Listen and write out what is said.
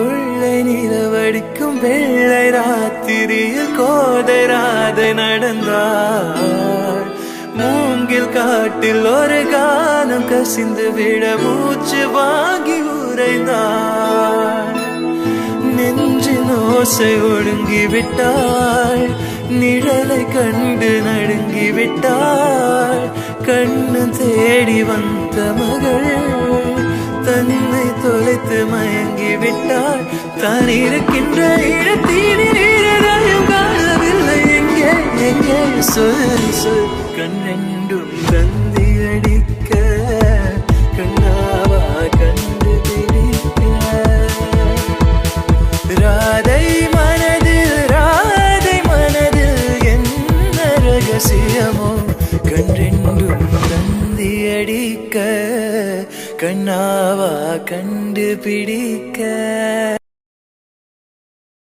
கொள்ளை நிலவடிக்கும் வெள்ளை ராத்திரியில் கோதை ராதை நடந்தாள் மூங்கில் காட்டில் ஒரு காலம் கசிந்து விட மூச்சு வாங்கி உறைந்தாள் நெஞ்சு நோசை ஒடுங்கி விட்டாள் நிழலை கண்டு நடுங்கி விட்டாள் கண்ணு தேடி வந்த மகள் தொலைத்து மயங்கி விட்டாள் தான் இருக்கின்ற இடத்தில் காணவில்லை. எங்கே எங்கே? சொல் சொல். கண்ணெண்டும் தந்தி அடிக்க கண்ணாவா கண்டு பிடிக்க ராதை மனதில் ராதை மனதில் என்ன ரகசியமோ? கண்ணெண்டும் தந்தி அடிக்க. கண்ணாவா கண்டுபிடிக்க?